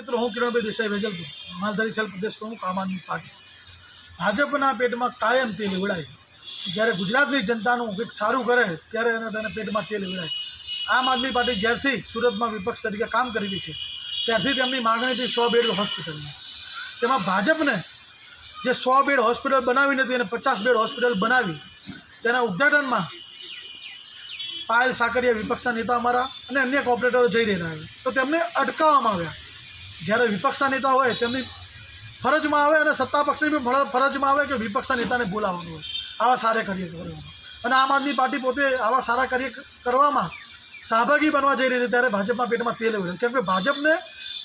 મિત્રો, હું કિરણભાઈ દેસાઈ, વેજલપુર, માલધારી સેલ પ્રદેશ પ્રમુખ, આમ આદમી પાર્ટી. ભાજપના પેટમાં કાયમ તેલ લેવડાય. જ્યારે ગુજરાતની જનતાનું કંઈક સારું કરે ત્યારે એને તેને પેટમાં તેલ લેવડાય. આમ આદમી પાર્ટી જ્યારથી સુરતમાં વિપક્ષ તરીકે કામ કરી રહી છે, ત્યારથી તેમની માગણી હતી સો બેડ હોસ્પિટલની. તેમાં ભાજપને જે સો બેડ હોસ્પિટલ બનાવી નથી અને પચાસ બેડ હોસ્પિટલ બનાવી, તેના ઉદ્ઘાટનમાં પાયલ સાકરિયા વિપક્ષના નેતા અમારા અને અન્ય કોર્પોરેટરો જઈ રહ્યા છે. તો તેમને અટકાવવામાં આવ્યા. જ્યારે વિપક્ષના નેતા હોય, તેમની ફરજમાં આવે અને સત્તા પક્ષની બી ફર- ફરજમાં આવે કે વિપક્ષના નેતાને બોલાવવાનું હોય. આવા સારા કાર્ય કરવામાં અને આમ આદમી પાર્ટી પોતે આવા સારા કાર્ય કરવામાં સહભાગી બનવા જઈ રહી છે, ત્યારે ભાજપના પેટમાં તેલ ઉડે કેમ કે ભાજપને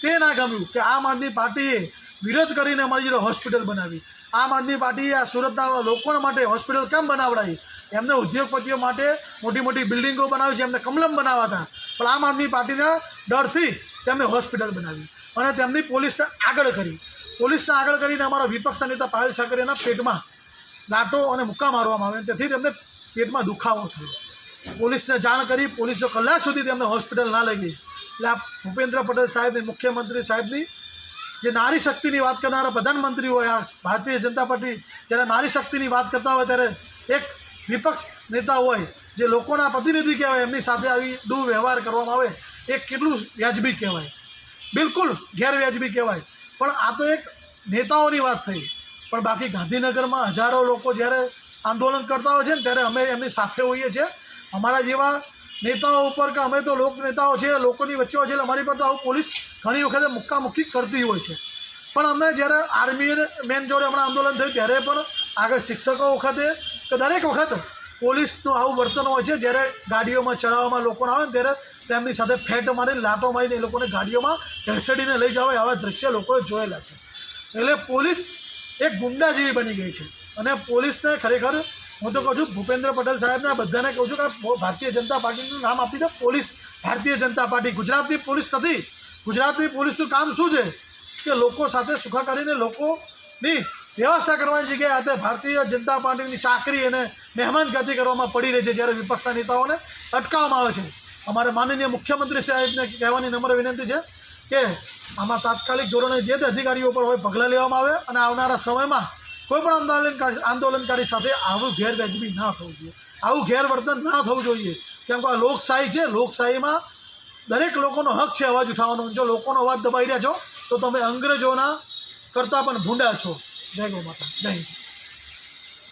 તે ના ગમ્યું કે આમ આદમી પાર્ટીએ વિરોધ કરીને અમારી જોડે હોસ્પિટલ બનાવી. આમ આદમી પાર્ટીએ આ સુરતના લોકો માટે હોસ્પિટલ કેમ બનાવડાવી? એમને ઉદ્યોગપતિઓ માટે મોટી મોટી બિલ્ડિંગો બનાવી છે, એમને કમલમ બનાવવા હતા પણ આમ આદમી પાર્ટીના ડરથી તેમને હોસ્પિટલ બનાવી અને તેમની પોલીસને આગળ કરી. પોલીસને આગળ કરીને અમારા વિપક્ષના નેતા પાયલ સાકરિયાના પેટમાં લાટો અને મુક્કા મારવામાં આવે તેથી તેમને પેટમાં દુખાવો થયો. પોલીસને જાણ કરી, પોલીસો કલાક સુધી તેમને હોસ્પિટલ ના લઈ ગઈ. એટલે આ ભૂપેન્દ્ર પટેલ સાહેબની, મુખ્યમંત્રી સાહેબની જે નારી શક્તિની વાત કરનારા પ્રધાનમંત્રી હોય, આ ભારતીય જનતા પાર્ટી જ્યારે નારી શક્તિની વાત કરતા હોય ત્યારે એક વિપક્ષ નેતા હોય, જે લોકોના પ્રતિનિધિ કહેવાય, એમની સાથે આવી દુર્વ્યવહાર કરવામાં આવે. એ કેટલું વ્યાજબી કહેવાય? બિલકુલ ગેરવ્યાજબી કહેવાય. પણ આ તો એક નેતાઓની વાત થઈ. પણ બાકી ગાંધીનગરમાં હજારો લોકો જ્યારે આંદોલન કરતા હોય છે ને, ત્યારે અમે એમની સાથે હોઈએ છીએ. અમારા જેવા નેતાઓ ઉપર કે અમે તો લોક નેતાઓ છે લોકોની વચ્ચે હોય છે એટલે અમારી પર તો આવું પોલીસ ઘણી વખતે મુક્કામુક્કી કરતી હોય છે. પણ અમે જ્યારે આર્મી મેન જોડે હમણાં આંદોલન થયું, ત્યારે પણ આગળ શિક્ષકો વખતે કે દરેક વખત પોલીસનું આવું વર્તન હોય છે, જ્યારે ગાડીઓમાં ચડાવવામાં લોકોને આવે ને ત્યારે તેમની સાથે ફેટ મારીને, લાટો મારીને એ લોકોને ગાડીઓમાં ઘસડીને લઈ જવાય આવા દ્રશ્ય લોકોએ જોયેલા છે. એટલે પોલીસ એક ગુંડા જેવી બની ગઈ છે. અને પોલીસને ખરેખર હું તો કહું છું, ભૂપેન્દ્ર પટેલ સાહેબને બધાને કહું છું કે ભારતીય જનતા પાર્ટીનું નામ આપી દે. પોલીસ, ભારતીય જનતા પાર્ટી, ગુજરાતની પોલીસ નથી ગુજરાતની પોલીસનું કામ શું છે? કે લોકો સાથે સુખાકારીને લોકોની વ્યવસ્થા કરવાની જગ્યાએ આજે ભારતીય જનતા પાર્ટીની ચાકરી અને મહેમાનગતિ કરવામાં પડી રહી છે જ્યારે વિપક્ષના નેતાઓને અટકાવવામાં આવે છે. અમારે માનનીય મુખ્યમંત્રી સાહેબને કહેવાની નમ્ર વિનંતી છે કે આમાં તાત્કાલિક ધોરણે જે તે અધિકારીઓ પર હોય પગલાં લેવામાં આવે અને આવનારા સમયમાં કોઈ પણ આંદોલનકારી આંદોલનકારી સાથે આવું ગેરવાજબી ના થવું જોઈએ. આવું ગેરવર્તન ના થવું જોઈએ. કેમ કે આ લોકશાહી છે. લોકશાહીમાં દરેક લોકોનો હક છે અવાજ ઉઠાવવાનો. જો લોકોનો અવાજ દબાઈ રહ્યા છો, તો તમે અંગ્રેજોના કરતાં પણ ભૂંડા છો. 大悟また、ジャイアンツ。